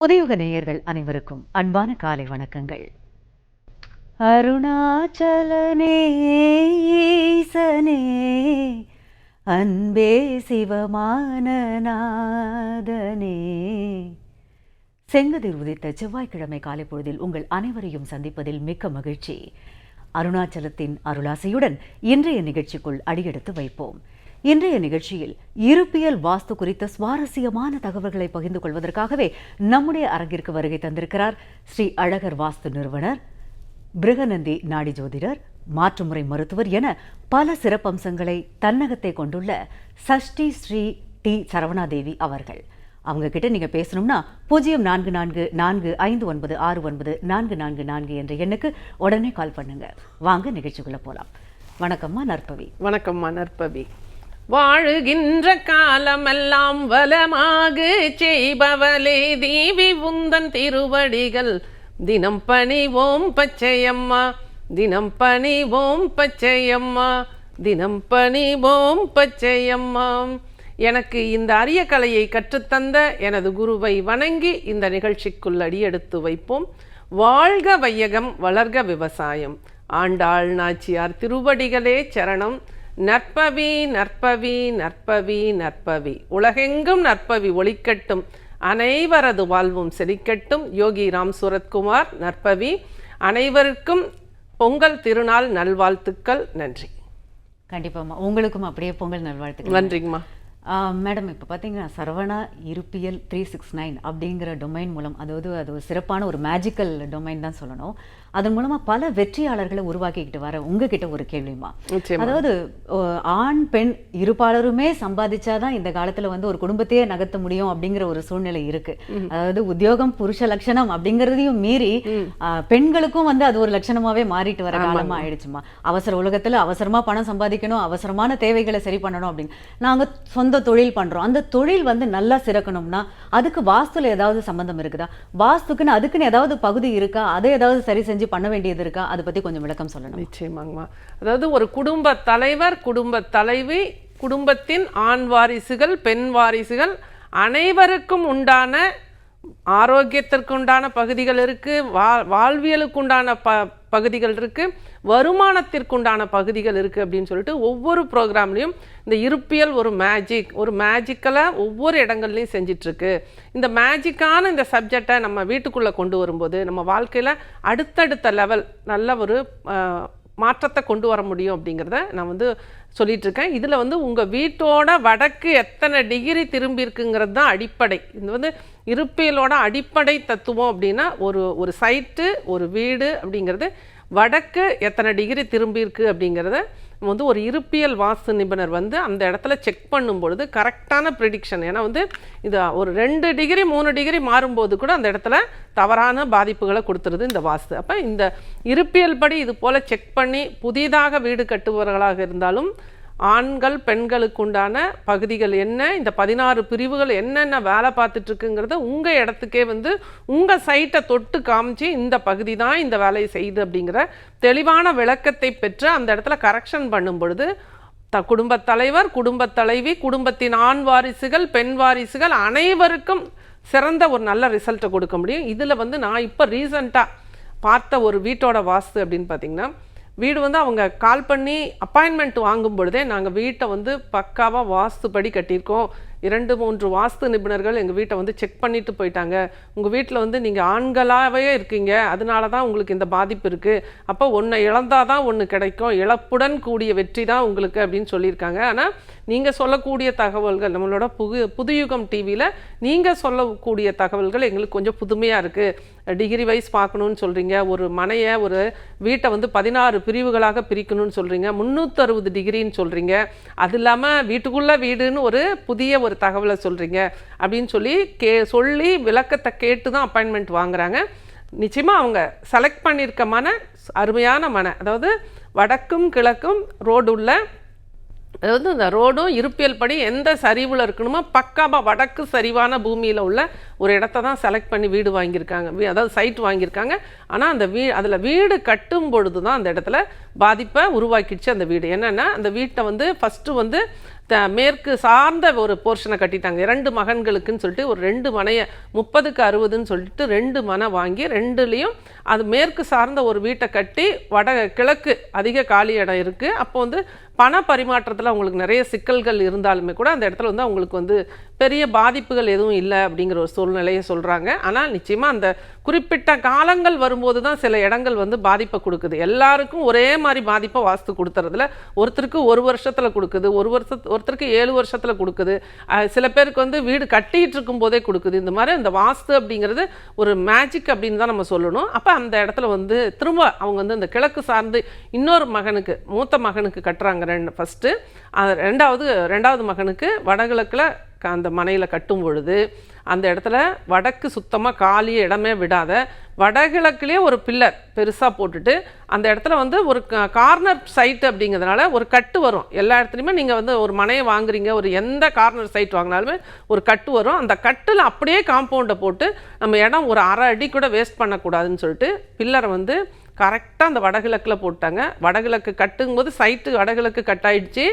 உதயுக நேயர்கள் அனைவருக்கும் அன்பான காலை வணக்கங்கள். அருணாச்சலனேசனே அன்பே சிவமானநாதனே. செங்கதிர் உதித்த செவ்வாய்க்கிழமை காலை பொழுதில் உங்கள் அனைவரையும் சந்திப்பதில் மிக்க மகிழ்ச்சி. அருணாச்சலத்தின் அருளாசையுடன் இன்றைய நிகழ்ச்சிக்குள் அடியெடுத்து வைப்போம். இன்றைய நிகழ்ச்சியில் இருப்பியல் வாஸ்து குறித்த சுவாரஸ்யமான தகவல்களை பகிர்ந்து கொள்வதற்காகவே நம்முடைய அரங்கிற்கு வருகை தந்திருக்கிறார் ஸ்ரீ அழகர் வாஸ்து நிறுவனர் பிருகநந்தி நாடி ஜோதிடர் மாற்றுமுறை மருத்துவர் என பல சிறப்பம்சங்களை தன்னகத்தை கொண்டுள்ள சஷ்டி ஸ்ரீ டி சரவணாதேவி அவர்கள். அவங்க கிட்ட நீங்க பேசணும்னா பூஜ்ஜியம் நான்கு நான்கு நான்கு ஐந்து ஒன்பது ஆறு ஒன்பது நான்கு நான்கு நான்கு என்ற எண்ணுக்கு உடனே கால் பண்ணுங்க. வாங்க நிகழ்ச்சிக்குள்ள போலாம். வணக்கம்மா நற்பவி. வணக்கம்மா நற்பவி. வாழுகின்ற காலமெல்லாம் வளமாக செய்பவளே தேவி உந்தன் திருவடிகள். தினம் பணிவோம் பச்சையம்மா தினம் பணிவோம் பச்சையம்மா தினம் பணிவோம் பச்சையம்மா. எனக்கு இந்த அரிய கலையை கற்றுத்தந்த எனது குருவை வணங்கி இந்த நிகழ்ச்சிக்குள் அடியெடுத்து வைப்போம். வாழ்க வையகம் வளர்க விவசாயம். ஆண்டாள் நாச்சியார் திருவடிகளே சரணம். நற்பவி நற்பவி நற்பவி நற்பவி. உலகெங்கும் நற்பவி ஒளிக்கட்டும். அனைவரது வாழ்வும் செழிக்கட்டும். யோகி ராம் சூரத்குமார் நற்பவி. அனைவருக்கும் பொங்கல் திருநாள் நல்வாழ்த்துக்கள். நன்றி. கண்டிப்பாம்மா. உங்களுக்கும் அப்படியே பொங்கல் நல்வாழ்த்துக்கள். நன்றிங்கம்மா. மேடம் இப்போ பார்த்தீங்கன்னா சரவணா இருப்பியல் த்ரீ சிக்ஸ் நைன் அப்படிங்கிற டொமைன் மூலம் அதாவது அது ஒரு சிறப்பான ஒரு மேஜிக்கல் டொமைன் தான் சொல்லணும். அதன் மூலமாக பல வெற்றியாளர்களை உருவாக்கிக்கிட்டு வர உங்ககிட்ட ஒரு கேள்விமா. அதாவது ஆண் பெண் இருப்பாளருமே சம்பாதிச்சாதான் இந்த காலத்துல வந்து ஒரு குடும்பத்தையே நகர்த்த முடியும் அப்படிங்கிற ஒரு சூழ்நிலை இருக்கு. அதாவது உத்தியோகம் புருஷ லட்சணம் அப்படிங்கறதையும் மீறி பெண்களுக்கும் வந்து அது ஒரு லட்சணமாவே மாறிட்டு வர காலமா ஆயிடுச்சுமா அவசர உலகத்துல அவசரமா பணம் சம்பாதிக்கணும் அவசரமான தேவைகளை சரி பண்ணணும் அப்படின்னு. நாங்க சொந்த தொழில் பண்ணுறோம் அந்த தொழில் வந்து நல்லா சிறக்கணும்னா அதுக்கு வாஸ்துல ஏதாவது சம்மந்தம் இருக்குதா? வாஸ்துக்குன்னு அதுக்குன்னு ஏதாவது பகுதி இருக்கா? அதை ஏதாவது சரி செஞ்சு பண்ண வேண்டியது இருக்கா? அதை பற்றி கொஞ்சம் விளக்கம் சொல்லணும். நிச்சயமாங்கம்மா. அதாவது ஒரு குடும்ப தலைவர் குடும்ப தலைவி குடும்பத்தின் ஆண் வாரிசுகள் பெண் வாரிசுகள் அனைவருக்கும் உண்டான ஆரோக்கியத்திற்கு உண்டான பகுதிகள் இருக்குது வா வாழ்வியலுக்கு உண்டான ப பகுதிகள் இருக்குது வருமானத்திற்குண்டான பகுதிகள் இருக்குது அப்படின்னு சொல்லிட்டு ஒவ்வொரு ப்ரோக்ராம்லேயும் இந்த இருப்பியல் ஒரு மேஜிக் ஒரு மேஜிக்கலாக ஒவ்வொரு இடங்கள்லையும் செஞ்சிட்ருக்கு. இந்த மேஜிக்கான இந்த சப்ஜெக்டை நம்ம வீட்டுக்குள்ளே கொண்டு வரும்போது நம்ம வாழ்க்கையில் அடுத்தடுத்த லெவல் நல்ல ஒரு மாற்றத்தை கொண்டு வர முடியும் அப்படிங்கிறத நான் வந்து சொல்லிட்டு இருக்கேன் இதில் வந்து உங்கள் வீட்டோட வடக்கு எத்தனை டிகிரி திரும்பி இருக்குங்கிறது தான் அடிப்படை. இது வந்து இருப்பியலோட அடிப்படை தத்துவம் அப்படின்னா ஒரு ஒரு சைட்டு ஒரு வீடு அப்படிங்கிறது வடக்கு எத்தனை டிகிரி திரும்பியிருக்கு அப்படிங்கிறத வந்து ஒரு இருப்பியல் வாஸ்து நிபுணர் வந்து அந்த இடத்துல செக் பண்ணும் பொழுது கரெக்டான ப்ரிடிக்ஷன் ஏன்னா வந்து இது ஒரு ரெண்டு டிகிரி மூணு டிகிரி மாறும்போது கூட அந்த இடத்துல தவறான பாதிப்புகளை கொடுத்துருது இந்த வாஸ்து. அப்போ இந்த இருப்பியல் படி இது போல் செக் பண்ணி புதிதாக வீடு கட்டுபவர்களாக இருந்தாலும் ஆண்கள் பெண்களுக்கு உண்டான பகுதிகள் என்ன இந்த பதினாறு பிரிவுகள் என்னென்ன வேலை பார்த்துட்டு இருக்குங்கிறத உங்கள் இடத்துக்கே வந்து உங்கள் சைட்டை தொட்டு காமிச்சு இந்த பகுதி தான் இந்த வேலையை செய்யுது அப்படிங்கிற தெளிவான விளக்கத்தை பெற்று அந்த இடத்துல கரெக்ஷன் பண்ணும் பொழுது த குடும்பத் தலைவர் குடும்பத் தலைவி குடும்பத்தின் ஆண் வாரிசுகள் பெண் வாரிசுகள் அனைவருக்கும் சிறந்த ஒரு நல்ல ரிசல்ட்டை கொடுக்க முடியும். இதில் வந்து நான் இப்போ ரீசண்டாக பார்த்த ஒரு வீட்டோட வாஸ்து அப்படின்னு பார்த்தீங்கன்னா வீடு வந்து அவங்க கால் பண்ணி அப்பாயின்மெண்ட் வாங்கும் பொழுதே நாங்கள் வீட்டை வந்து பக்காவாக வாஸ்துப்படி கட்டியிருக்கோம். இரண்டு மூன்று வாஸ்து நிபுணர்கள் எங்கள் வீட்டை வந்து செக் பண்ணிட்டு போயிட்டாங்க. உங்கள் வீட்டில் வந்து நீங்கள் ஆண்களாகவே இருக்கீங்க. அதனால தான் உங்களுக்கு இந்த பாதிப்பு இருக்குது அப்போ ஒன்றை இழந்தால் தான் ஒன்று கிடைக்கும். இழப்புடன் கூடிய வெற்றி தான் உங்களுக்கு அப்படின்னு சொல்லியிருக்காங்க. ஆனால் நீங்கள் சொல்லக்கூடிய தகவல்கள் நம்மளோட புது புதுயுகம் டிவியில் நீங்கள் சொல்லக்கூடிய தகவல்கள் எங்களுக்கு கொஞ்சம் புதுமையாக இருக்குது டிகிரி வைஸ் பார்க்கணுன்னு சொல்கிறீங்க ஒரு மனையை ஒரு வீட்டை வந்து பதினாறு பிரிவுகளாக பிரிக்கணும்னு சொல்கிறீங்க முந்நூற்றறுபது டிகிரின்னு சொல்கிறீங்க அது இல்லாமல் வீட்டுக்குள்ளே வீடுன்னு ஒரு புதிய ஒரு தகவலை சொல்கிறீங்க அப்படின்னு சொல்லி கே சொல்லி விளக்கத்தை கேட்டு தான் அப்பாயின்மெண்ட் வாங்குறாங்க. நிச்சயமாக அவங்க செலக்ட் பண்ணியிருக்க மன அருமையான மனை. அதாவது வடக்கும் கிழக்கும் ரோடு உள்ள அதாவது இந்த ரோடும் இருப்பியல் படி எந்த சரிவில் இருக்கணுமோ பக்காவாக வடக்கு சரிவான பூமியில் உள்ள ஒரு இடத்த தான் செலக்ட் பண்ணி வீடு வாங்கியிருக்காங்க. வீ- அதாவது சைட் வாங்கியிருக்காங்க. ஆனால் அந்த வீ அதில் வீடு கட்டும் பொழுது தான் அந்த இடத்துல பாதிப்பை உருவாக்கிடுச்சு அந்த வீடு. என்னென்னா அந்த வீட்டை வந்து ஃபஸ்ட்டு வந்து த மேற்கு சார்ந்த ஒரு போர்ஷனை கட்டிட்டாங்க. இரண்டு மகன்களுக்குன்னு சொல்லிட்டு ஒரு ரெண்டு மனையை முப்பதுக்கு அறுபதுன்னு சொல்லிட்டு ரெண்டு மனை வாங்கி ரெண்டுலேயும் அது மேற்கு சார்ந்த ஒரு வீட்டை கட்டி வட கிழக்கு அதிக காலி இடம் இருக்குது அப்போ வந்து பண பரிமாற்றத்தில் அவங்களுக்கு நிறைய சிக்கல்கள் இருந்தாலுமே கூட அந்த இடத்துல வந்து அவங்களுக்கு வந்து பெரிய பாதிப்புகள் எதுவும் இல்லை அப்படிங்கிற ஒரு சூழ்நிலையை சொல்கிறாங்க ஆனால் நிச்சயமாக அந்த குறிப்பிட்ட காலங்கள் வரும்போது தான் சில இடங்கள் வந்து பாதிப்பை கொடுக்குது. எல்லாருக்கும் ஒரே மாதிரி பாதிப்பை வாஸ்து கொடுத்துறதுல ஒருத்தருக்கு ஒரு வருஷத்தில் கொடுக்குது ஒரு வருஷத்து ஒருத்தருக்கு ஏழு வருஷத்தில் கொடுக்குது. சில பேருக்கு வந்து வீடு கட்டிகிட்டு இருக்கும் போதே கொடுக்குது. இந்த மாதிரி அந்த வாஸ்து அப்படிங்கிறது ஒரு மேஜிக் அப்படின்னு தான் நம்ம சொல்லணும். அப்போ அந்த இடத்துல வந்து திரும்ப அவங்க வந்து அந்த கிழக்கு சார்ந்து இன்னொரு மகனுக்கு மூத்த மகனுக்கு கட்டுறாங்க ரெண்டு ஃபஸ்ட்டு ரெண்டாவது ரெண்டாவது மகனுக்கு வடகிழக்கில் அந்த மனையில் கட்டும் பொழுது அந்த இடத்துல வடக்கு சுத்தமாக காலி இடமே விடாத வடகிழக்குலேயே ஒரு பில்லர் பெருசாக போட்டுட்டு அந்த இடத்துல வந்து ஒரு கார்னர் சைட் அப்படிங்கிறதுனால ஒரு கட்டு வரும். எல்லா இடத்துலையுமே நீங்கள் வந்து ஒரு மனையை வாங்குறீங்க ஒரு எந்த கார்னர் சைட் வாங்கினாலுமே ஒரு கட்டு வரும். அந்த கட்டில் அப்படியே காம்பவுண்டை போட்டு நம்ம இடம் ஒரு அரை அடி கூட வேஸ்ட் பண்ணக்கூடாதுன்னு சொல்லிட்டு பில்லரை வந்து கரெக்டாக அந்த வடகிழக்கில் போட்டாங்க. வடகிழக்கு கட்டுங்கும்போது சைட்டு வடகிழக்கு கட்டாயிடுச்சு.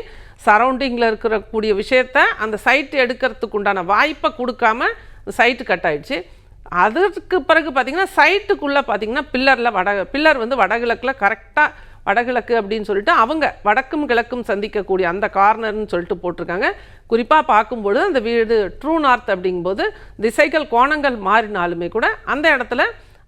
சரௌண்டிங்கில் இருக்கிறக்கூடிய விஷயத்த அந்த சைட்டு எடுக்கிறதுக்கு உண்டான வாய்ப்பை கொடுக்காம சைட்டு கட் ஆயிடுச்சு. அதற்கு பிறகு பார்த்திங்கன்னா சைட்டுக்குள்ளே பார்த்தீங்கன்னா பில்லரில் வட பில்லர் வந்து வடகிழக்கில் கரெக்டாக வடகிழக்கு அப்படின்னு சொல்லிட்டு அவங்க வடக்கும் கிழக்கும் சந்திக்கக்கூடிய அந்த கார்னர்னு சொல்லிட்டு போட்டிருக்காங்க. குறிப்பாக பார்க்கும்பொழுது அந்த வீடு ட்ரூ நார்த் அப்படிங்கும்போது திசைகள் கோணங்கள் மாறினாலுமே கூட அந்த இடத்துல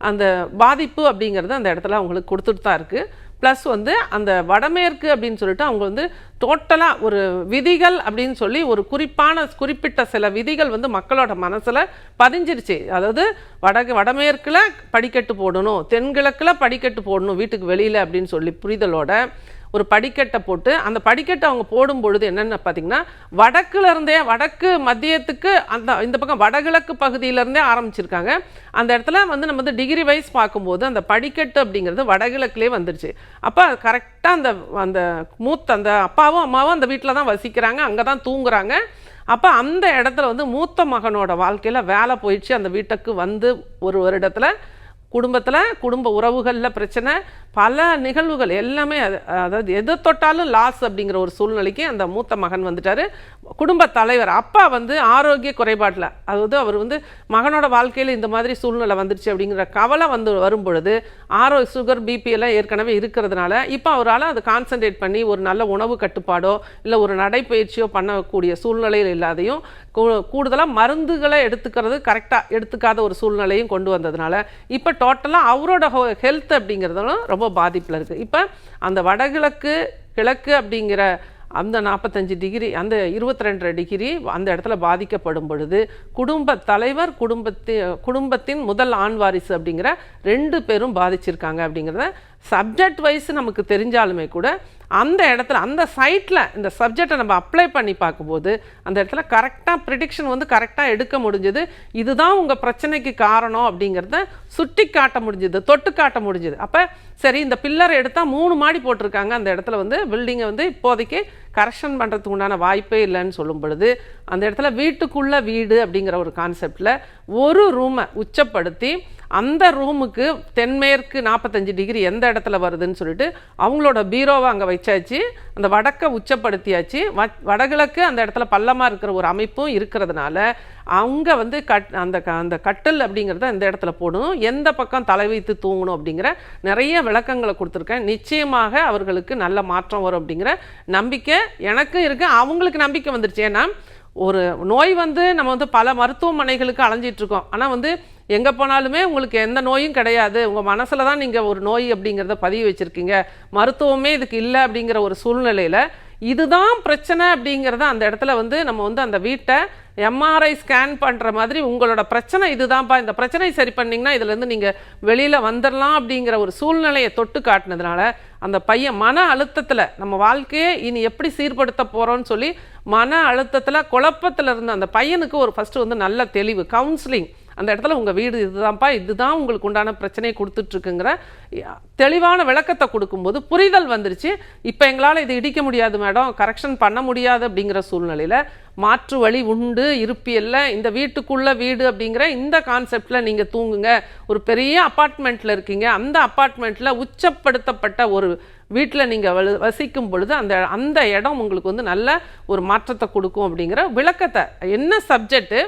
அந்த பாதிப்பு அப்படிங்கிறது அந்த இடத்துல அவங்களுக்கு கொடுத்துட்டு தான் இருக்குது ப்ளஸ் வந்து அந்த வடமேற்கு அப்படின்னு சொல்லிட்டு அவங்க வந்து டோட்டலாக ஒரு விதிகள் அப்படின்னு சொல்லி ஒரு குறிப்பான குறிப்பிட்ட சில விதிகள் வந்து மக்களோட மனசில் பதிஞ்சிருச்சு. அதாவது வடக்கு வடமேற்கில் படிக்கட்டு போடணும் தென்கிழக்கில் படிக்கட்டு போடணும் வீட்டுக்கு வெளியில் அப்படின்னு சொல்லி புரிதலோட ஒரு படிக்கட்டை போட்டு அந்த படிக்கட்டை அவங்க போடும் பொழுது என்னென்ன பார்த்தீங்கன்னா வடக்குலேருந்தே வடக்கு மத்தியத்துக்கு அந்த இந்த பக்கம் வடகிழக்கு பகுதியிலேருந்தே ஆரம்பிச்சிருக்காங்க. அந்த இடத்துல வந்து நம்ம வந்து டிகிரி வைஸ் பார்க்கும்போது அந்த படிக்கட்டு அப்படிங்கிறது வடகிழக்குலேயே வந்துருச்சு. அப்போ கரெக்டாக அந்த அந்த மூத்த அந்த அப்பாவும் அம்மாவும் அந்த வீட்டில் தான் வசிக்கிறாங்க அங்கே தான் தூங்குறாங்க. அப்போ அந்த இடத்துல வந்து மூத்த மகனோட வாழ்க்கையில் வேலை போயிடுச்சு. அந்த வீட்டுக்கு வந்து ஒரு வருடத்தில் குடும்பத்தில் குடும்ப உறவுகளில் பிரச்சனை பல நிகழ்வுகள் எல்லாமே அது- அதாவது எது தொட்டாலும் லாஸ் அப்படிங்கிற ஒரு சூழ்நிலைக்கு அந்த மூத்த மகன் வந்துட்டார். குடும்ப தலைவர் அப்பா வந்து ஆரோக்கிய குறைபாட்டில் அதாவது அவர் வந்து மகனோட வாழ்க்கையில் இந்த மாதிரி சூழ்நிலை வந்துருச்சு அப்படிங்கிற கவலை வந்து வரும் பொழுது ஆரோ சுகர் பிபி எல்லாம் ஏற்கனவே இருக்கிறதுனால இப்போ அவரால் அதை கான்சென்ட்ரேட் பண்ணி ஒரு நல்ல உணவு கட்டுப்பாடோ இல்லை ஒரு நடைப்பயிற்சியோ பண்ணக்கூடிய சூழ்நிலையில் இல்லாதையும் கூடுதலாக மருந்துகளை எடுத்துக்கிறது கரெக்டாக எடுத்துக்காத ஒரு சூழ்நிலையும் கொண்டு வந்ததுனால இப்போ டோட்டலாக அவரோட ஹெல்த் அப்படிங்கிறதும் ரொம்ப பாதிப்பில் இருக்குது இப்போ அந்த வடகிழக்கு கிழக்கு அப்படிங்கிற அந்த நாற்பத்தஞ்சு டிகிரி அந்த இருபத்தி ரெண்டரை டிகிரி அந்த இடத்துல பாதிக்கப்படும் பொழுது குடும்ப தலைவர் குடும்பத்தி குடும்பத்தின் முதல் ஆண் வாரிசு அப்படிங்கிற ரெண்டு பேரும் பாதிச்சிருக்காங்க அப்படிங்கிறத சப்ஜெக்ட் வைஸ் நமக்கு தெரிஞ்சாலுமே கூட அந்த இடத்துல அந்த சைட்டில் இந்த சப்ஜெக்டை நம்ம அப்ளை பண்ணி பார்க்கும்போது அந்த இடத்துல கரெக்டாக ப்ரிடிக்ஷன் வந்து கரெக்டாக எடுக்க முடிஞ்சது. இதுதான் உங்கள் பிரச்சனைக்கு காரணம் அப்படிங்கிறத சுட்டி காட்ட முடிஞ்சது தொட்டு காட்ட முடிஞ்சது. அப்போ சரி இந்த பில்லரை எடுத்தால் மூணு மாடி போட்டிருக்காங்க. அந்த இடத்துல வந்து பில்டிங்கை வந்து இப்போதைக்கு கரெக்ஷன் பண்ணுறதுக்கு உண்டான வாய்ப்பே இல்லைன்னு சொல்லும் பொழுது அந்த இடத்துல வீட்டுக்குள்ளே வீடு அப்படிங்கிற ஒரு கான்செப்டில் ஒரு ரூமை உச்சப்படுத்தி அந்த ரூமுக்கு தென்மேற்கு நாற்பத்தஞ்சு டிகிரி எந்த இடத்துல வருதுன்னு சொல்லிட்டு அவங்களோட பீரோவை அங்கே வச்சாச்சு. அந்த வடக்கை உச்சப்படுத்தியாச்சு. வ- வடகிழக்கு அந்த இடத்துல பள்ளமாக இருக்கிற ஒரு அமைப்பும் இருக்கிறதுனால அவங்க வந்து கட் அந்த க- அந்த கட்டில் அப்படிங்கிறத இந்த இடத்துல போடணும். எந்த பக்கம் தலை வைத்து தூங்கணும் அப்படிங்கிற நிறைய விளக்கங்களை கொடுத்துருக்கேன். நிச்சயமாக அவர்களுக்கு நல்ல மாற்றம் வரும் அப்படிங்கிற நம்பிக்கை எனக்கும் இருக்குது அவங்களுக்கு நம்பிக்கை வந்துருச்சு. ஏன்னா ஒரு நோய் வந்து நம்ம வந்து பல மருத்துவமனைகளுக்கு அலைஞ்சிட்ருக்கோம். ஆனால் வந்து எங்கே போனாலுமே உங்களுக்கு எந்த நோயும் கிடையாது. உங்கள் மனசில் தான் நீங்கள் ஒரு நோய் அப்படிங்கிறத பதிவு வச்சுருக்கீங்க. மருத்துவமே இதுக்கு இல்லை அப்படிங்கிற ஒரு சூழ்நிலையில் இதுதான் பிரச்சனை அப்படிங்கிறத அந்த இடத்துல வந்து நம்ம வந்து அந்த வீட்டை எம்ஆர்ஐ ஸ்கேன் பண்ணுற மாதிரி உங்களோட பிரச்சனை இதுதான்ப்பா. இந்த பிரச்சனை சரி பண்ணிங்கன்னா இதுலேருந்து நீங்கள் வெளியில் வந்துடலாம் அப்படிங்கிற ஒரு சூழ்நிலையை தொட்டு காட்டினதுனால அந்த பையன் மன அழுத்தத்தில் நம்ம வாழ்க்கையை இனி எப்படி சீர்படுத்த போகிறோம்னு சொல்லி மன அழுத்தத்தில் குழப்பத்தில் இருந்த அந்த பையனுக்கு ஒரு ஃபஸ்ட்டு வந்து நல்ல தெளிவு கவுன்சிலிங் அந்த இடத்துல உங்கள் வீடு இதுதான்ப்பா இதுதான் உங்களுக்கு உண்டான பிரச்சனையை கொடுத்துட்ருக்குங்கிற தெளிவான விளக்கத்தை கொடுக்கும்போது புரிதல் வந்துருச்சு. இப்போ எங்களால் இது இடிக்க முடியாது மேடம் கரெக்ஷன் பண்ண முடியாது அப்படிங்கிற சூழ்நிலையில் மாற்று வழி உண்டு இருப்பியல்ல இந்த வீட்டுக்குள்ள வீடு அப்படிங்கிற இந்த கான்செப்டில் நீங்கள் தூங்குங்க. ஒரு பெரிய அப்பார்ட்மெண்ட்டில் இருக்கீங்க அந்த அப்பார்ட்மெண்ட்டில் உச்சப்படுத்தப்பட்ட ஒரு வீட்டில் நீங்கள் வசிக்கும் பொழுது அந்த அந்த இடம் உங்களுக்கு வந்து நல்ல ஒரு மாற்றத்தை கொடுக்கும் அப்படிங்கிற விளக்கத்தை என்ன சப்ஜெக்ட்டு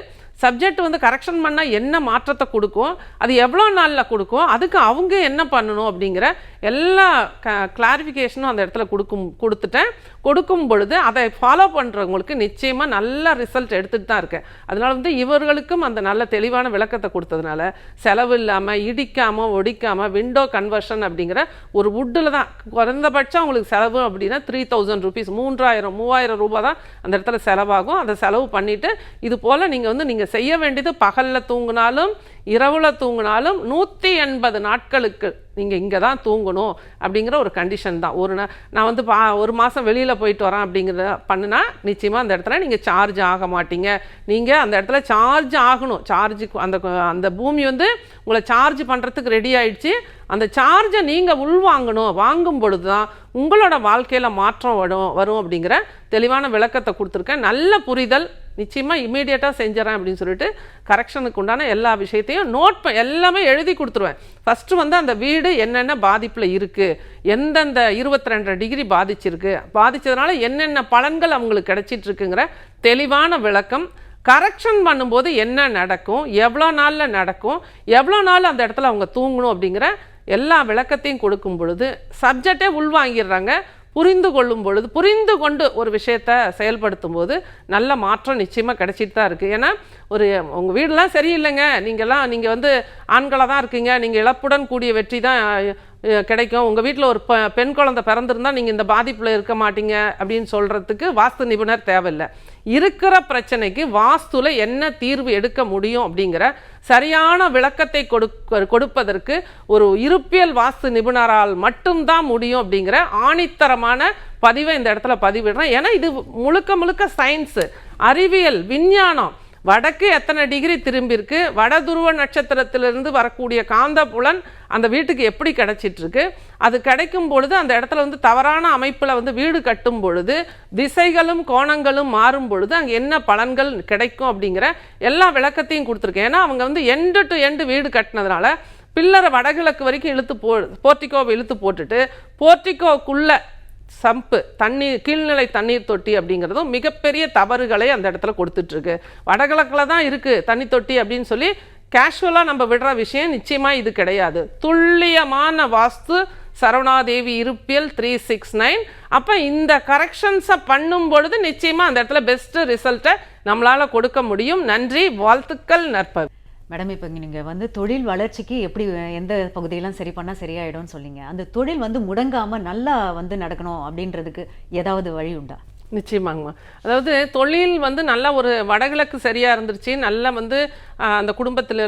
சப்ஜெக்ட் வந்து கரெக்ஷன் பண்ணால் என்ன மாற்றத்தை கொடுக்கும்? அது எவ்வளோ நாளில் கொடுக்கும்? அதுக்கு அவங்க என்ன பண்ணணும் அப்படிங்கிற எல்லா க கிளாரிஃபிகேஷனும் அந்த இடத்துல கொடுக்கும் கொடுத்துட்டேன். கொடுக்கும் பொழுது அதை ஃபாலோ பண்ணுறவங்களுக்கு நிச்சயமாக நல்ல ரிசல்ட் எடுத்துகிட்டு தான் இருக்கேன். அதனால் வந்து இவர்களுக்கும் அந்த நல்ல தெளிவான விளக்கத்தை கொடுத்ததுனால செலவு இல்லாமல் இடிக்காமல் ஒடிக்காமல் விண்டோ கன்வர்ஷன் அப்படிங்கிற ஒரு வுட்டில் தான். குறைந்தபட்சம் உங்களுக்கு செலவு அப்படின்னா த்ரீ தௌசண்ட் ருபீஸ் மூன்றாயிரம் மூவாயிரம் ரூபாய் தான் அந்த இடத்துல செலவாகும். அதை செலவு பண்ணிவிட்டு இது போல் நீங்கள் வந்து நீங்கள் செய்ய வேண்டியது பகலில் தூங்கினாலும் இரவில் தூங்கினாலும் நூற்றி எண்பது நாட்களுக்கு நீங்கள் இங்கே தான் தூங்கணும் அப்படிங்கிற ஒரு கண்டிஷன் தான். ஒரு நான் வந்து பா ஒரு மாதம் வெளியில் போயிட்டு வரேன் அப்படிங்கிறத பண்ணுனா நிச்சயமாக அந்த இடத்துல நீங்கள் சார்ஜ் ஆக மாட்டீங்க. நீங்கள் அந்த இடத்துல சார்ஜ் ஆகணும். சார்ஜ் அந்த அந்த பூமி வந்து உங்களை சார்ஜ் பண்ணுறதுக்கு ரெடி ஆயிடுச்சு. அந்த சார்ஜை நீங்கள் உள்வாங்கணும். வாங்கும் பொழுது தான் உங்களோட வாழ்க்கையில் மாற்றம் வரும் வரும் அப்படிங்கிற தெளிவான விளக்கத்தை கொடுத்துருக்கேன். நல்ல புரிதல் நிச்சயமாக இமீடியட்டாக செஞ்சிடறேன் அப்படின்னு சொல்லிட்டு கரெக்ஷனுக்கு உண்டான எல்லா விஷயத்தையும் நோட் ப எல்லாமே எழுதி கொடுத்துருவேன். ஃபஸ்ட்டு வந்து அந்த வீடு என்னென்ன பாதிப்பில் இருக்குது எந்தெந்த இருபத்தி டிகிரி பாதிச்சிருக்கு பாதித்ததுனால என்னென்ன பலன்கள் அவங்களுக்கு கிடச்சிட்டுருக்குங்கிற தெளிவான விளக்கம். கரெக்ஷன் பண்ணும்போது என்ன நடக்கும் எவ்வளோ நாளில் நடக்கும் எவ்வளோ நாள் அந்த இடத்துல அவங்க தூங்கணும் அப்படிங்கிற எல்லா விளக்கத்தையும் கொடுக்கும் பொழுது சப்ஜெக்டே உள்வாங்கிடுறாங்க. புரிந்து கொள்ளும் பொழுது புரிந்து கொண்டு ஒரு விஷயத்தை செயல்படுத்தும் போது நல்ல மாற்றம் நிச்சயமாக கிடைச்சிட்டு தான் இருக்குது ஏன்னா ஒரு உங்கள் வீடெலாம் சரியில்லைங்க. நீங்கள்லாம் நீங்கள் வந்து ஆண்களாக தான் இருக்கீங்க. நீங்கள் இழப்புடன் கூடிய வெற்றி தான் கிடைக்கும். உங்கள் வீட்டில் ஒரு பெண் குழந்தை பிறந்திருந்தால் நீங்கள் இந்த பாதிப்பில் இருக்க மாட்டீங்க அப்படின்னு சொல்கிறதுக்கு வாஸ்து நிபுணர் தேவையில்லை. இருக்கிற பிரச்சனைக்கு வாஸ்துல என்ன தீர்வு எடுக்க முடியும் அப்படிங்கிற சரியான விளக்கத்தை கொடுக்க கொடுப்பதற்கு ஒரு இருப்பியல் வாஸ்து நிபுணரால் மட்டும்தான் முடியும் அப்படிங்கிற ஆணித்தரமான பதிவை இந்த இடத்துல பதிவிடுறேன். ஏன்னா இது முழுக்க முழுக்க சயின்ஸு அறிவியல் விஞ்ஞானம் வடக்கு எத்தனை டிகிரி திரும்பியிருக்கு? வட துருவ நட்சத்திரத்திலிருந்து வரக்கூடிய காந்த புலன் அந்த வீட்டுக்கு எப்படி கிடைச்சிட்டுருக்கு அது கிடைக்கும் பொழுது அந்த இடத்துல வந்து தவறான அமைப்பில் வந்து வீடு கட்டும் பொழுது திசைகளும் கோணங்களும் மாறும் பொழுது அங்கே என்ன பலன்கள் கிடைக்கும் அப்படிங்கிற எல்லா விளக்கத்தையும் கொடுத்துருக்கேன். ஏன்னா அவங்க வந்து எண்டு டு எண்டு வீடு கட்டினதுனால பில்லரை வடகிழக்கு வரைக்கும் இழுத்து போ போர்ட்டிகோவை இழுத்து போட்டுட்டு போர்ட்டிகோக்குள்ள சம்பு தண்ணீர் கீழ்நிலை தண்ணீர் தொட்டி அப்படிங்கிறதும் மிகப்பெரிய தவறுகளை அந்த இடத்துல கொடுத்துட்ருக்கு. வடகிழக்கில் தான் இருக்குது தண்ணி தொட்டி அப்படின்னு சொல்லி கேஷுவலாக நம்ம விடுற விஷயம் நிச்சயமாக இது கிடையாது. துல்லியமான வாஸ்து சரவணாதேவி இருப்பியல் த்ரீ சிக்ஸ் நைன் அப்போ இந்த கரெக்ஷன்ஸை பண்ணும் பொழுது நிச்சயமாக அந்த இடத்துல பெஸ்ட்டு ரிசல்ட்டை நம்மளால் கொடுக்க முடியும். நன்றி வாழ்த்துக்கள் நற்பவி மேடம் இப்போ நீங்கள் வந்து தொழில் வளர்ச்சிக்கு எப்படி எந்த பகுதியெல்லாம் சரி பண்ணால் சரியாயிடும்னு சொன்னீங்க. அந்த தொழில் வந்து முடங்காமல் நல்லா வந்து நடக்கணும் அப்படின்றதுக்கு ஏதாவது வழி உண்டா? நிச்சயமாங்கம்மா. அதாவது தொழில் வந்து நல்ல ஒரு வடகிழக்கு சரியாக இருந்துருச்சு. நல்ல வந்து அந்த குடும்பத்தில்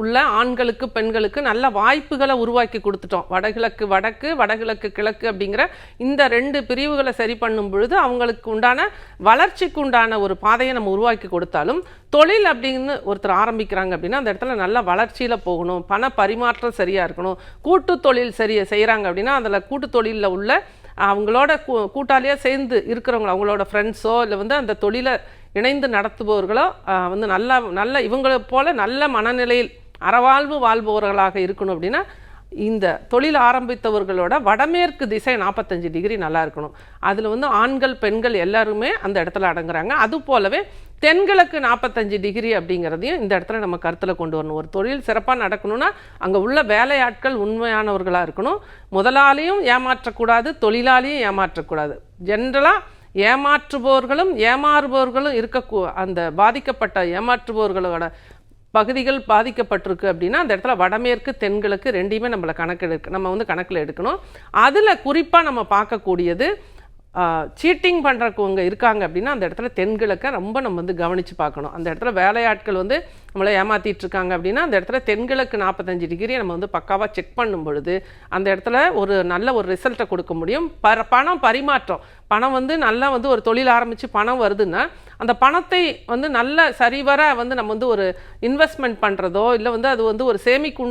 உள்ள ஆண்களுக்கு பெண்களுக்கு நல்ல வாய்ப்புகளை உருவாக்கி கொடுத்துட்டோம். வடகிழக்கு வடக்கு வடகிழக்கு கிழக்கு அப்படிங்கிற இந்த ரெண்டு பிரிவுகளை சரி பண்ணும் பொழுது அவங்களுக்கு உண்டான வளர்ச்சிக்கு உண்டான ஒரு பாதையை நம்ம உருவாக்கி கொடுத்தாலும் தொழில் அப்படின்னு ஒருத்தர் ஆரம்பிக்கிறாங்க அப்படின்னா அந்த இடத்துல நல்ல வளர்ச்சியில் போகணும். பண பரிமாற்றம் சரியாக இருக்கணும். கூட்டு தொழில் சரியா செய்கிறாங்க அப்படின்னா அதில் கூட்டு தொழிலில் உள்ள அவங்களோட கூ கூட்டாளியாக சேர்ந்து இருக்கிறவங்க அவங்களோட ஃப்ரெண்ட்ஸோ இல்லை வந்து அந்த தொழிலை இணைந்து நடத்துபவர்களோ வந்து நல்லா நல்ல இவங்களை போல நல்ல மனநிலையில் அறவாழ்வு வாழ்பவர்களாக இருக்கணும் அப்படின்னா இந்த தொழில் ஆரம்பித்தவர்களோட வடமேற்கு திசை நாற்பத்தஞ்சு டிகிரி நல்லா இருக்கணும். அதில் வந்து ஆண்கள் பெண்கள் எல்லாருமே அந்த இடத்துல அடங்குறாங்க. அது போலவே தென்கிழக்கு நாற்பத்தஞ்சு டிகிரி அப்படிங்கிறதையும் இந்த இடத்துல நம்ம கருத்தில் கொண்டு வரணும். ஒரு தொழில் சிறப்பாக நடக்கணும்னா அங்கே உள்ள வேலையாட்கள் உண்மையானவர்களாக இருக்கணும். முதலாளியும் ஏமாற்றக்கூடாது தொழிலாளியும் ஏமாற்றக்கூடாது. ஜென்ரலாக ஏமாற்றுபவர்களும் ஏமாறுபவர்களும் இருக்க அந்த பாதிக்கப்பட்ட ஏமாற்றுபவர்களோட பகுதிகள் பாதிக்கப்பட்டிருக்கு அப்படின்னா அந்த இடத்துல வடமேற்கு தென்கிழக்கு ரெண்டையுமே நம்மளை கணக்கெடுக்க நம்ம வந்து கணக்கில் எடுக்கணும். அதில் குறிப்பாக நம்ம பார்க்கக்கூடியது சீட்டிங் பண்ணுறவங்க இருக்காங்க அப்படின்னா அந்த இடத்துல தென்கிழக்க ரொம்ப நம்ம வந்து கவனித்து பார்க்கணும். அந்த இடத்துல வேலையாட்கள் வந்து நம்மளை ஏமாற்றிட்டு இருக்காங்க அப்படின்னா அந்த இடத்துல தென்கிழக்கு நாற்பத்தஞ்சு டிகிரி நம்ம வந்து பக்காவாக செக் பண்ணும் பொழுது அந்த இடத்துல ஒரு நல்ல ஒரு ரிசல்ட்டை கொடுக்க முடியும். பர பணம் பரிமாற்றம். பணம் வந்து நல்லா வந்து ஒரு தொழில் ஆரம்பித்து பணம் வருதுன்னா அந்த பணத்தை வந்து நல்ல சரிவர வந்து நம்ம வந்து ஒரு இன்வெஸ்ட்மெண்ட் பண்ணுறதோ இல்லை வந்து அது வந்து ஒரு சேமிக்கு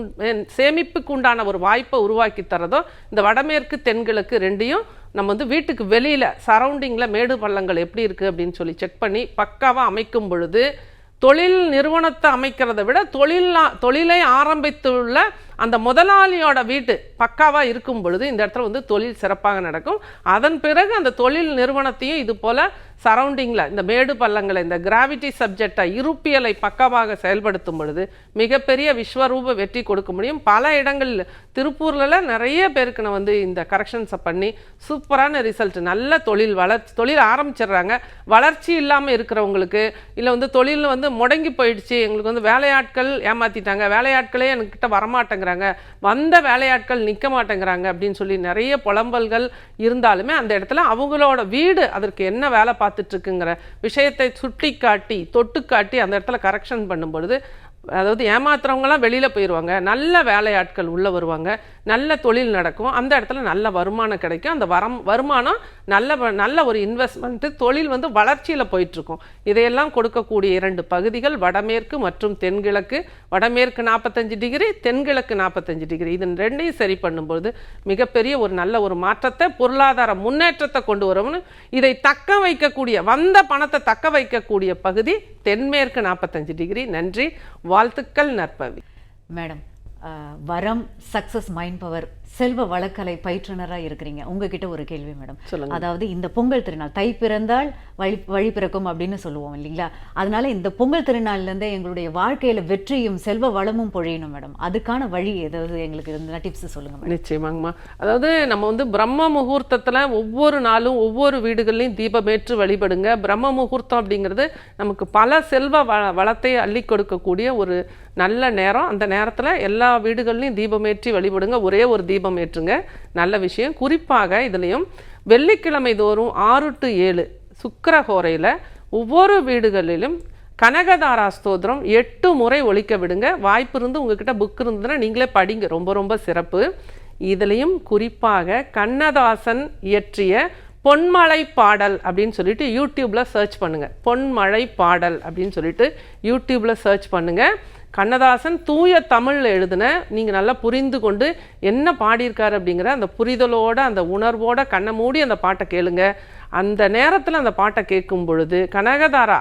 சேமிப்புக்கு உண்டான ஒரு வாய்ப்பை உருவாக்கி தரதோ இந்த வடமேற்கு தென்கிழக்கு ரெண்டையும் நம்ம வந்து வீட்டுக்கு வெளியில் சரௌண்டிங்கில் மேடு பள்ளங்கள் எப்படி இருக்குது அப்படின்னு சொல்லி செக் பண்ணி பக்காவாக அமைக்கும் பொழுது தொழில் நிறுவனத்தை அமைக்கிறதை விட தொழில் தொழிலை ஆரம்பித்துள்ள அந்த முதலாளியோட வீட்டு பக்காவாக இருக்கும் பொழுது இந்த இடத்துல வந்து தொழில் சிறப்பாக நடக்கும். அதன் பிறகு அந்த தொழில் நிறுவனத்தையும் இது போல் சரௌண்டிங்கில் இந்த மேடு பள்ளங்களை இந்த கிராவிட்டி சப்ஜெக்டை இருப்பியலை பக்கமாக செயல்படுத்தும் பொழுது மிகப்பெரிய விஸ்வரூப வெற்றி கொடுக்க முடியும். பல இடங்களில் திருப்பூரில் நிறைய பேருக்கு நான் வந்து இந்த கரெக்ஷன்ஸை பண்ணி சூப்பரான ரிசல்ட் நல்ல தொழில் வளர்ச்சி தொழில் ஆரம்பிச்சிடுறாங்க. வளர்ச்சி இல்லாமல் இருக்கிறவங்களுக்கு இல்லை வந்து தொழில் வந்து முடங்கி போயிடுச்சு எங்களுக்கு வந்து வேலையாட்கள் ஏமாற்றிட்டாங்க வேலையாட்களே என்கிட்ட வரமாட்டேங்கிறாங்க வந்த வேலையாட்கள் நிற்க மாட்டேங்கிறாங்க அப்படின்னு சொல்லி நிறைய புலம்பல்கள் இருந்தாலுமே அந்த இடத்துல அவங்களோட வீடு அதற்கு என்ன வேலை பார்த்து இருக்குங்கிற விஷயத்தை சுட்டி காட்டி தொட்டு காட்டி அந்த இடத்துல கரெக்ஷன் பண்ணும் பொழுது அதாவது ஏமாத்துறவங்கலாம் வெளியில் போயிடுவாங்க நல்ல வேலையாட்கள் உள்ளே வருவாங்க. நல்ல தொழில் நடக்கும் அந்த இடத்துல நல்ல வருமானம் கிடைக்கும். அந்த வரம் வருமானம் நல்ல வ- நல்ல ஒரு இன்வெஸ்ட்மெண்ட்டு தொழில் வந்து வளர்ச்சியில் போயிட்டுருக்கும். இதையெல்லாம் கொடுக்கக்கூடிய இரண்டு பகுதிகள் வடமேற்கு மற்றும் தென்கிழக்கு. வடமேற்கு நாற்பத்தஞ்சு டிகிரி தென்கிழக்கு நாற்பத்தஞ்சு டிகிரி. இதன் ரெண்டையும் சரி பண்ணும்போது மிகப்பெரிய ஒரு நல்ல ஒரு மாற்றத்தை பொருளாதார முன்னேற்றத்தை கொண்டு வரும்னு இதை தக்க வைக்கக்கூடிய வந்த பணத்தை தக்க வைக்கக்கூடிய பகுதி தென்மேற்கு நாற்பத்தஞ்சு டிகிரி. நன்றி. வாழ்த்துக்கள் நற்பவி. மேடம் வரம் சக்ஸஸ் மைண்ட் பவர் செல்வ வழக்கலை பயிற்றுனரா இருக்கிறீங்க. உங்ககிட்ட ஒரு கேள்வி மேடம். அதாவது இந்த பொங்கல் திருநாள் தை பிறந்தால் வழி வழி பிறக்கும் அப்படின்னு சொல்லுவோம் இல்லைங்களா? அதனால இந்த பொங்கல் திருநாள்ல இருந்தே எங்களுடைய வாழ்க்கையில வெற்றியும் செல்வ வளமும் பொழியணும் மேடம். அதுக்கான வழி ஏதாவது எங்களுக்கு இருந்தா டிப்ஸ் சொல்லுங்க நிச்சயமாங்கம்மா. அதாவது நம்ம வந்து பிரம்ம முகூர்த்தத்தில் ஒவ்வொரு நாளும் ஒவ்வொரு வீடுகள்லையும் தீபமேற்று வழிபடுங்க. பிரம்ம முகூர்த்தம் அப்படிங்கிறது நமக்கு பல செல்வ வ வளத்தை அள்ளி கொடுக்கக்கூடிய ஒரு நல்ல நேரம். அந்த நேரத்தில் எல்லா வீடுகள்லையும் தீபமேற்றி வழிபடுங்க. ஒரே ஒரு தீபம் ஏற்றுங்க. நல்ல விஷயம். குறிப்பாக இதுலேயும் வெள்ளிக்கிழமை தோறும் ஆறு டு ஏழு சுக்கிரஹோரையில் ஒவ்வொரு வீடுகளிலும் கனகதாரா ஸ்தோத்திரம் எட்டு முறை ஒழிக்க விடுங்க. வாய்ப்பு இருந்து உங்ககிட்ட புக் இருந்ததுன்னா நீங்களே படிங்க. ரொம்ப ரொம்ப சிறப்பு. இதுலேயும் குறிப்பாக கண்ணதாசன் இயற்றிய பொன்மழை பாடல் அப்படின்னு சொல்லிட்டு யூடியூப்ல சர்ச் பண்ணுங்க. பொன்மழை பாடல் அப்படின்னு சொல்லிட்டு யூடியூப்ல சர்ச் பண்ணுங்க. கண்ணதாசன் தூய தமிழில் எழுதின நீங்கள் நல்லா புரிந்து கொண்டு என்ன பாடியிருக்காரு அப்படிங்கிற அந்த புரிதலோட அந்த உணர்வோட கண்ணை மூடி அந்த பாட்டை கேளுங்க. அந்த நேரத்தில் அந்த பாட்டை கேட்கும் பொழுது கனகதாரா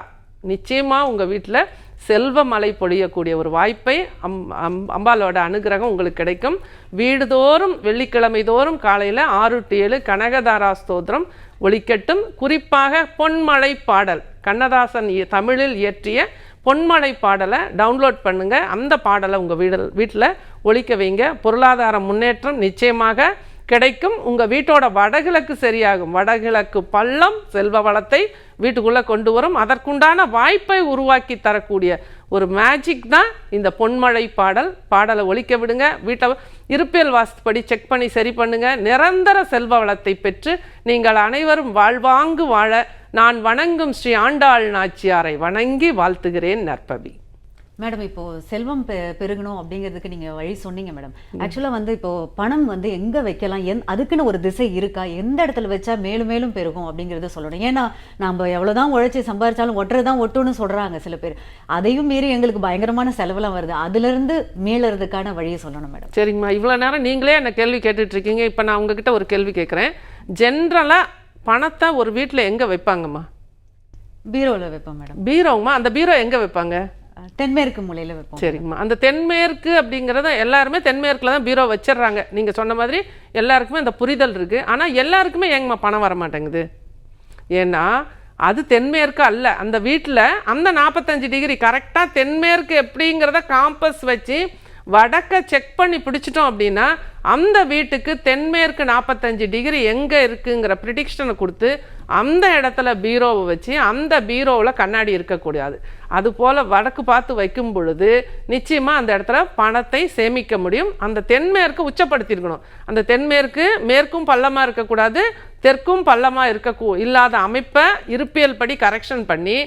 நிச்சயமாக உங்கள் வீட்டில் செல்வ மழை பொழியக்கூடிய ஒரு வாய்ப்பை அம் அம் அம்பாலோட அனுகிரகம் உங்களுக்கு கிடைக்கும். வீடுதோறும் வெள்ளிக்கிழமை தோறும் காலையில் ஆறு டு ஏழு கனகதாரா ஸ்தோத்திரம் ஒழிக்கட்டும் குறிப்பாக பொன்மலை பாடல் கண்ணதாசன் தமிழில் இயற்றிய பொன்மழை பாடலை டவுன்லோட் பண்ணுங்கள் அந்த பாடலை உங்கள் வீடு வீட்டில் ஒழிக்க வைங்க. பொருளாதார முன்னேற்றம் நிச்சயமாக கிடைக்கும். உங்கள் வீட்டோட வடகிழக்கு சரியாகும். வடகிழக்கு பள்ளம் செல்வ வளத்தை வீட்டுக்குள்ளே கொண்டு வரும். அதற்குண்டான வாய்ப்பை உருவாக்கி தரக்கூடிய ஒரு மேஜிக் தான் இந்த பொன்மழை பாடல். பாடலை ஒழிக்க விடுங்க. வீட்டை இருப்பியல் வாஸ்துப்படி செக் பண்ணி சரி பண்ணுங்க. நிரந்தர செல்வ வளத்தை பெற்று நீங்கள் அனைவரும் வாழ்வாங்கு வாழ நான் வணங்கும் ஸ்ரீ ஆண்டாள் நாச்சியாரை வணங்கி வாழ்த்துகிறேன் நற்பவி. மேடம் இப்போ செல்வம் பெ பெருகணும் அப்படிங்கிறதுக்கு நீங்க வழி சொன்னீங்க மேடம். ஆக்சுவலா வந்து இப்போ பணம் வந்து எங்க வைக்கலாம்? எந் அதுக்குன்னு ஒரு திசை இருக்கா? எந்த இடத்துல வச்சா மேலும் மேலும் பெருகும் அப்படிங்கறத சொல்லணும். ஏன்னா நம்ம எவ்வளவுதான் உழைச்சி சம்பாதிச்சாலும் ஒட்டுறதுதான் ஒட்டுன்னு சொல்றாங்க சில பேர். அதையும் மீறி எங்களுக்கு பயங்கரமான செலவெல்லாம் வருது. அதுல இருந்து மீளறதுக்கான வழியை சொல்லணும் மேடம். சரிங்கம்மா. இவ்வளோ நேரம் நீங்களே என்ன கேள்வி கேட்டுட்டு இருக்கீங்க இப்போ நான் உங்ககிட்ட ஒரு கேள்வி கேட்குறேன் ஜென்ரலாக பணத்தை ஒரு வீட்டில் எங்கே வைப்பாங்கம்மா? பீரோல வைப்போம் மேடம். பீரோங்கம்மா அந்த பீரோ எங்கே வைப்பாங்க? தென்மேற்கு மூலையில் வைப்போம். சரிங்கம்மா. அந்த தென்மேற்கு அப்படிங்கிறத எல்லாருமே தென்மேற்கில் தான் பீரோ வச்சிடுறாங்க. நீங்கள் சொன்ன மாதிரி எல்லாருக்குமே அந்த புரிதல் இருக்குது ஆனால் எல்லாருக்குமே ஏங்கம்மா பணம் வர மாட்டேங்குது ஏன்னா அது தென்மேற்கு அல்ல. அந்த வீட்டில் அந்த நாற்பத்தஞ்சு டிகிரி கரெக்டாக தென்மேற்கு எப்படிங்கிறத காம்பஸ் வச்சு வடக்கை செக் பண்ணி பிடிச்சிட்டோம் அப்படின்னா அந்த வீட்டுக்கு தென்மேற்கு நாற்பத்தஞ்சு டிகிரி எங்கே இருக்குங்கிற ப்ரிடிக்ஷனை கொடுத்து அந்த இடத்துல பீரோவை வச்சு அந்த பீரோவில் கண்ணாடி இருக்கக்கூடாது. அதுபோல் வடக்கு பார்த்து வைக்கும் பொழுது நிச்சயமாக அந்த இடத்துல பணத்தை சேமிக்க முடியும். அந்த தென்மேற்கு உச்சப்படுத்தியிருக்கணும். அந்த தென்மேற்கு மேற்கும் பள்ளமாக இருக்கக்கூடாது தெற்கும் பள்ளமாக இருக்க இல்லாத அமைப்பை இருப்பியல் படி கரெக்ஷன் பண்ணி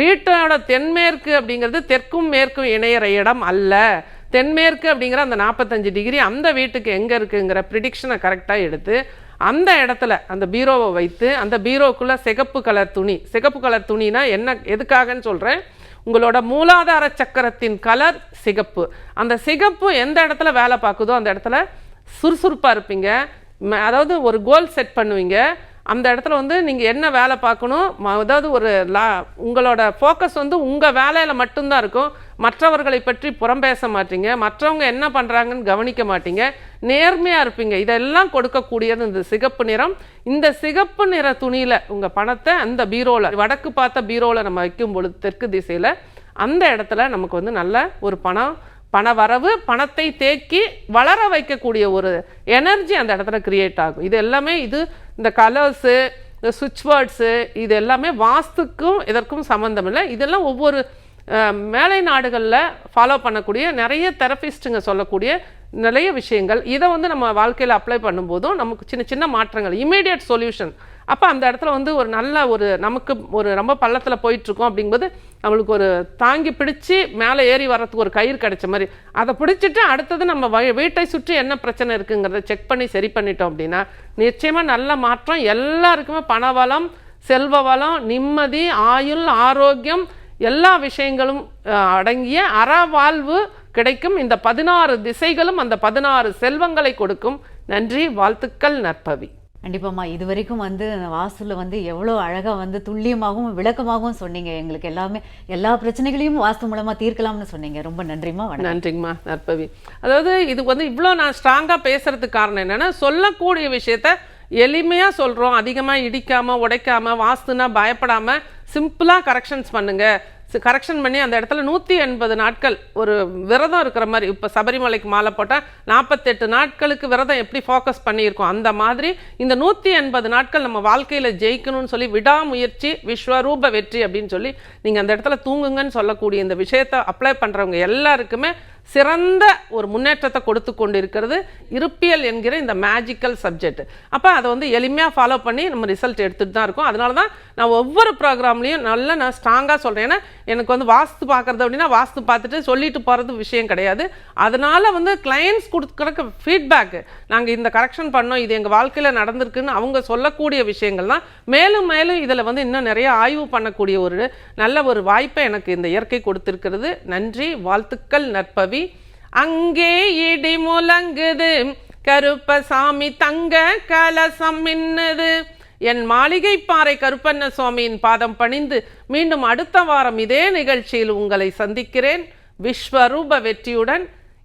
வீட்டோட தென்மேற்கு அப்படிங்கிறது தெற்கும் மேற்கும் இணையிற இடம் அல்ல. தென்மேற்கு அப்படிங்கிற அந்த நாற்பத்தஞ்சு டிகிரி அந்த வீட்டுக்கு எங்கே இருக்குங்கிற ப்ரிடிக்ஷனை கரெக்டாக எடுத்து அந்த இடத்துல அந்த பீரோவை வைத்து அந்த பீரோக்குள்ளே சிகப்பு கலர் துணி. சிகப்பு கலர் துணினா என்ன எதுக்காகன்னு சொல்கிறேன் உங்களோட மூலாதார சக்கரத்தின் கலர் சிகப்பு. அந்த சிகப்பு எந்த இடத்துல வேலை பார்க்குதோ அந்த இடத்துல சுறுசுறுப்பாக இருப்பீங்க. ம- அதாவது ஒரு கோல் செட் பண்ணுவீங்க. அந்த இடத்துல வந்து நீங்கள் என்ன வேலை பார்க்கணும்? அதாவது ஒரு லா உங்களோட ஃபோக்கஸ் வந்து உங்கள் வேலையில் மட்டும்தான் இருக்கும். மற்றவர்களை பற்றி புறம் பேச மாட்டீங்க. மற்றவங்க என்ன பண்ணுறாங்கன்னு கவனிக்க மாட்டீங்க. நேர்மையாக இருப்பீங்க. இதெல்லாம் கொடுக்கக்கூடியது இந்த சிகப்பு நிறம். இந்த சிகப்பு நிற துணியில் உங்கள் பணத்தை அந்த பீரோவில் வடக்கு பார்த்த பீரோவில் நம்ம வைக்கும் பொழுது தெற்கு திசையில் அந்த இடத்துல நமக்கு வந்து நல்ல ஒரு பணம் பண வரவு பணத்தை தேக்கி வளர வைக்கக்கூடிய ஒரு எனர்ஜி அந்த இடத்துல கிரியேட் ஆகும். இது எல்லாமே இது இந்த கலர்ஸு இந்த சுவிட்ச் வேர்ட்ஸு இது எல்லாமே வாஸ்துக்கும் இதற்கும் சம்மந்தம் இல்லை. இதெல்லாம் ஒவ்வொரு மேலை நாடுகளில் ஃபாலோ பண்ணக்கூடிய நிறைய தெரபிஸ்ட்டுங்க சொல்லக்கூடிய நிறைய விஷயங்கள். இதை வந்து நம்ம வாழ்க்கையில் அப்ளை பண்ணும்போதும் நமக்கு சின்ன சின்ன மாற்றங்கள் இமீடியட் சொல்யூஷன் அப்போ அந்த இடத்துல வந்து ஒரு நல்ல ஒரு நமக்கு ஒரு ரொம்ப பள்ளத்தில் போயிட்டுருக்கோம் அப்படிங்கும்போது நம்மளுக்கு ஒரு தாங்கி பிடிச்சி மேலே ஏறி வர்றதுக்கு ஒரு கயிறு கிடைச்ச மாதிரி. அதை பிடிச்சிட்டு அடுத்தது நம்ம வீட்டை சுற்றி என்ன பிரச்சனை இருக்குங்கிறத செக் பண்ணி சரி பண்ணிட்டோம் அப்படின்னா நிச்சயமாக நல்ல மாற்றம் எல்லாருக்குமே பணவளம் செல்வ வளம் நிம்மதி ஆயுள் ஆரோக்கியம் எல்லா விஷயங்களும் அடங்கிய அறவாழ்வு கிடைக்கும். இந்த பதினாறு திசைகளும் அந்த பதினாறு செல்வங்களை கொடுக்கும். நன்றி வாழ்த்துக்கள் நற்பவி. கண்டிப்பாம்மா இது வரைக்கும் வந்து வாஸ்துல வந்து எவ்வளோ அழகா வந்து துல்லியமாகவும் விளக்கமாகவும் சொன்னீங்க. எங்களுக்கு எல்லாமே எல்லா பிரச்சனைகளையும் வாஸ்து மூலமா தீர்க்கலாம்னு சொன்னீங்க. ரொம்ப நன்றிம்மா நன்றிங்கம்மா நற்பவி. அதாவது இது வந்து இவ்வளோ நான் ஸ்ட்ராங்காக பேசுறதுக்கு காரணம் என்னன்னா சொல்லக்கூடிய விஷயத்த எளிமையாக சொல்கிறோம் அதிகமாக இடிக்காமல் உடைக்காமல் வாஸ்துனா பயப்படாமல் சிம்பிளாக கரெக்ஷன்ஸ் பண்ணுங்கள் கரெக்ஷன் பண்ணி அந்த இடத்துல நூற்றி எண்பது நாட்கள் ஒரு விரதம் இருக்கிற மாதிரி இப்போ சபரிமலைக்கு மாலை போட்டால் நாற்பத்தெட்டு நாட்களுக்கு விரதம் எப்படி ஃபோக்கஸ் பண்ணியிருக்கோம்? அந்த மாதிரி இந்த நூற்றி எண்பது நாட்கள் நம்ம வாழ்க்கையில் ஜெயிக்கணும்னு சொல்லி விடாமுயற்சி விஸ்வரூப வெற்றி அப்படின்னு சொல்லி நீங்கள் அந்த இடத்துல தூங்குங்கன்னு சொல்லக்கூடிய இந்த விஷயத்தை அப்ளை பண்ணுறவங்க எல்லாருக்குமே சிறந்த ஒரு முன்னேற்றத்தை கொடுத்து கொண்டு இருக்கிறது இருப்பியல் என்கிற இந்த மேஜிக்கல் சப்ஜெக்ட் அப்போ அதை வந்து எளிமையாக ஃபாலோ பண்ணி நம்ம ரிசல்ட் எடுத்துகிட்டு தான் இருக்கோம். அதனால தான் நான் ஒவ்வொரு ப்ரோக்ராம்லேயும் நல்லா நான் ஸ்ட்ராங்காக சொல்கிறேன் ஏன்னா எனக்கு வந்து வாஸ்து பார்க்குறது அப்படின்னா வாஸ்து பார்த்துட்டு சொல்லிட்டு போகிறது விஷயம் கிடையாது. அதனால் வந்து கிளையன்ஸ் கொடுக்குற ஃபீட்பேக்கு நாங்கள் இந்த கரெக்ஷன் பண்ணோம் இது எங்கள் வாழ்க்கையில் நடந்திருக்குன்னு அவங்க சொல்லக்கூடிய விஷயங்கள் தான் மேலும் மேலும் இதில் வந்து இன்னும் நிறைய ஆய்வு பண்ணக்கூடிய ஒரு நல்ல ஒரு வாய்ப்பை எனக்கு இந்த இயற்கை கொடுத்துருக்கிறது. நன்றி வாழ்த்துக்கள் நற்பவி. அங்கே இடி முழங்குது கருப்பசாமி தங்க கலசம் மின்னுது. என் மாளிகை பாறை கருப்பண்ண சுவாமியின் பாதம் பணிந்து மீண்டும் அடுத்த வாரம் இதே நிகழ்ச்சியில் உங்களை சந்திக்கிறேன். விஸ்வரூப வெற்றியுடன்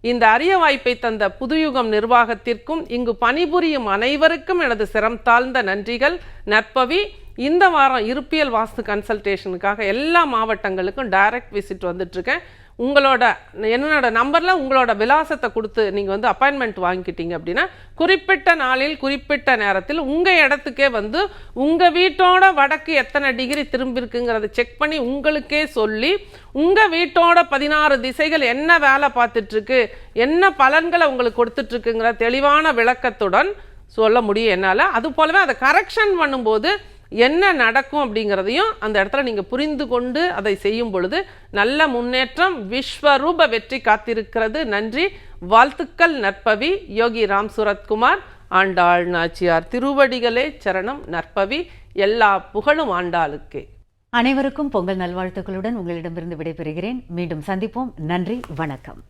இந்த அரிய வாய்ப்பை தந்த புதுயுகம் நிர்வாகத்திற்கும் இங்கு பணிபுரியும் அனைவருக்கும் எனது சிரம் தாழ்ந்த நன்றிகள். நற்பவி இந்த வாரம் இருப்பியல் வாஸ்து கன்சல்டேஷனுக்காக எல்லா மாவட்டங்களுக்கும் டைரக்ட் விசிட் வந்துட்டுருக்கேன் உங்களோட என்னோட நம்பரில் உங்களோட விலாசத்தை கொடுத்து நீங்கள் வந்து அப்பாயின்மெண்ட் வாங்கிக்கிட்டீங்க அப்படின்னா குறிப்பிட்ட நாளில் குறிப்பிட்ட நேரத்தில் உங்கள் இடத்துக்கே வந்து உங்கள் வீட்டோட வடக்கு எத்தனை டிகிரி திரும்பிருக்குங்கிறத செக் பண்ணி உங்களுக்கே சொல்லி உங்கள் வீட்டோட பதினாறு திசைகள் என்ன வேலை பார்த்துட்ருக்கு என்ன பலன்களை உங்களுக்கு கொடுத்துட்ருக்குங்கிற தெளிவான விளக்கத்துடன் சொல்ல முடியும் என்னால். அது போலவே அதை கரெக்ஷன் பண்ணும்போது என்ன நடக்கும் அப்படிங்கிறதையும் அந்த இடத்துல நீங்கள் புரிந்து கொண்டு அதை செய்யும் பொழுது நல்ல முன்னேற்றம் விஸ்வரூப வெற்றி காத்திருக்கிறது. நன்றி. வாழ்த்துக்கள் நற்பவி. யோகி ராம் சுரத்குமார். ஆண்டாள் நாச்சியார் திருவடிகளே சரணம் நற்பவி. எல்லா புகழும் ஆண்டாளுக்கே. அனைவருக்கும் பொங்கல் நல்வாழ்த்துக்களுடன் உங்களிடமிருந்து விடைபெறுகிறேன். மீண்டும் சந்திப்போம். நன்றி. வணக்கம்.